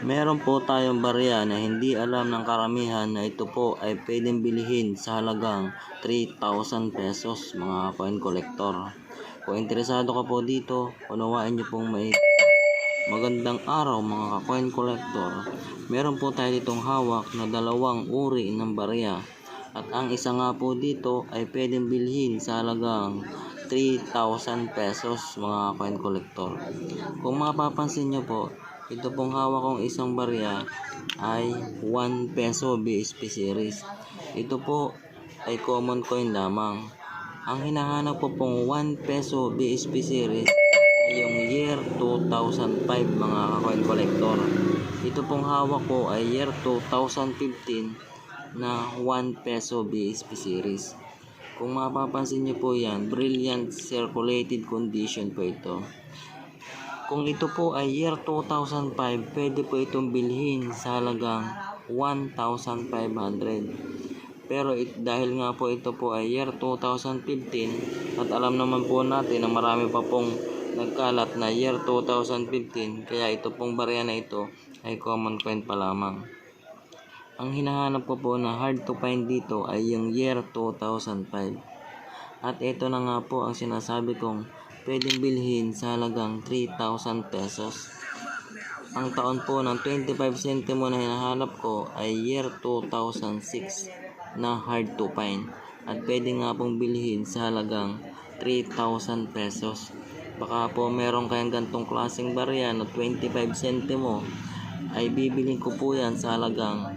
Meron po tayong barya na hindi alam ng karamihan na ito po ay pwedeng bilhin sa halagang 3,000 pesos mga coin collector. Kung interesado ka po dito, unawain niyo pong may Magandang araw mga ka-coin collector. Meron po tayo ditong hawak na dalawang uri ng barya. At ang isa nga po dito ay pwedeng bilhin sa halagang 3,000 pesos mga coin collector. Kung mapapansin nyo po, ito pong hawak kong isang barya ay 1 peso BSP series. Ito po ay common coin lamang. Ang hinahanap ko pong 1 peso BSP series ay yung year 2005 mga coin collector. Ito pong hawak ko ay year 2015 na 1 peso BSP series. Kung mapapansin niyo po yan, brilliant circulated condition po ito. Kung ito po ay year 2005, pwede po itong bilhin sa halagang 1,500. Pero it, dahil nga po ito po ay year 2015 at alam naman po natin na marami pa pong nagkalat na year 2015 kaya ito pong barya na ito ay common coin pa lamang. Ang hinahanap ko po na hard to find dito ay yung year 2005. At ito na nga po ang sinasabi kong pwedeng bilhin sa halagang 3,000 pesos. Ang taon po ng 25 centimo na hinahanap ko ay year 2006 na hard to find. At pwede nga pong bilhin sa halagang 3,000 pesos. Baka po meron kayong gantong klaseng barya na 25 centimo ay bibiling ko po yan sa halagang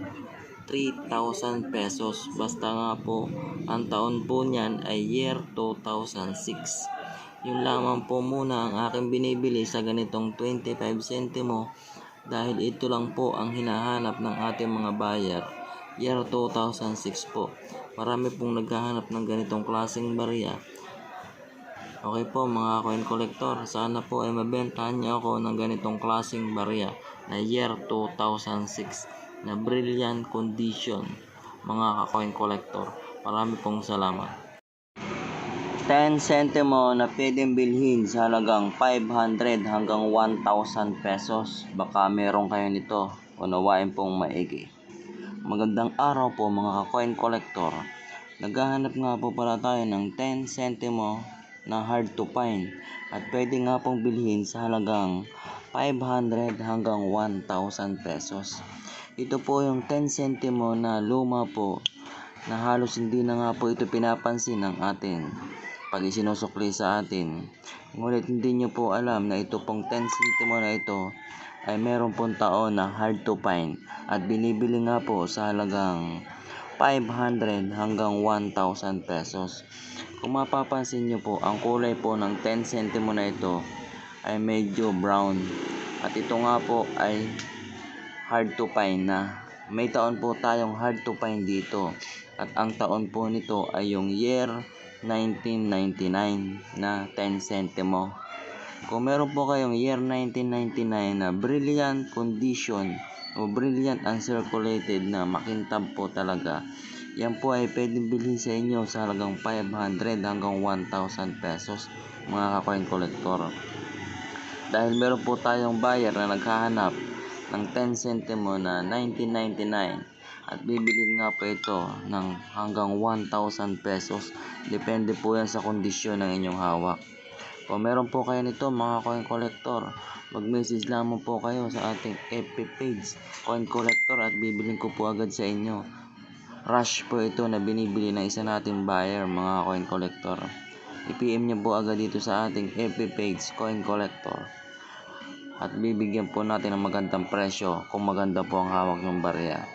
3,000 pesos. Basta nga po, ang taon po niyan ay year 2006. Yun lamang po muna ang aking binibili sa ganitong 25 centimo dahil ito lang po ang hinahanap ng ating mga buyer. Year 2006 po. Marami pong naghahanap ng ganitong klaseng barya. Okay po mga coin collector, sana po ay mabentahan niyo ako ng ganitong klaseng barya na year 2006 na brilliant condition mga ka-coin collector. Marami pong salamat. 10 centimo na pwedeng bilhin sa halagang 500 hanggang 1,000 pesos. Baka meron kayo nito. Unawain pong maigi. Magandang araw po mga ka-coin collector. Naghahanap nga po pala tayo ng 10 centimo na hard to find at pwede nga pong bilhin sa halagang 500 hanggang 1,000 pesos. Ito po yung 10 centimo na luma po na halos hindi na nga po ito pinapansin ng ating pag isinusukli sa atin. Ngunit hindi nyo po alam na ito pong 10 centimo na ito ay meron pong taon na hard to find at binibili nga po sa halagang 500 hanggang 1,000 pesos. Kung mapapansin nyo po, ang kulay po ng 10 centimo na ito ay medyo brown. At ito nga po ay hard to find na. May taon po tayong hard to find dito. At ang taon po nito ay yung year 1999 na 10 centimo. Kung meron po kayong year 1999 na brilliant condition o brilliant uncirculated na makintab po talaga, yan po ay pwedeng bilhin sa inyo sa halagang 500 hanggang 1,000 pesos mga ka-coin collector. Dahil meron po tayong buyer na naghahanap ng 10 centimo na 1999 at bibili nga po ito ng hanggang 1,000 pesos. Depende po yan sa kondisyon ng inyong hawak. Kung meron po kayo nito mga coin collector, mag-message lamang po kayo sa ating FB page, coin collector at bibiling ko po agad sa inyo. Rush po ito na binibili ng isa nating buyer mga coin collector. I-PM nyo po agad dito sa ating FB page, coin collector. At bibigyan po natin ng magandang presyo kung maganda po ang hawak ng barya.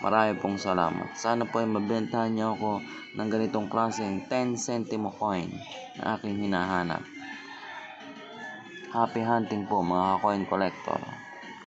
Marami pong salamat. Sana po ay mabentahan niyo ako ng ganitong klaseng 10 centimo coin na aking hinahanap. Happy hunting po mga coin collector.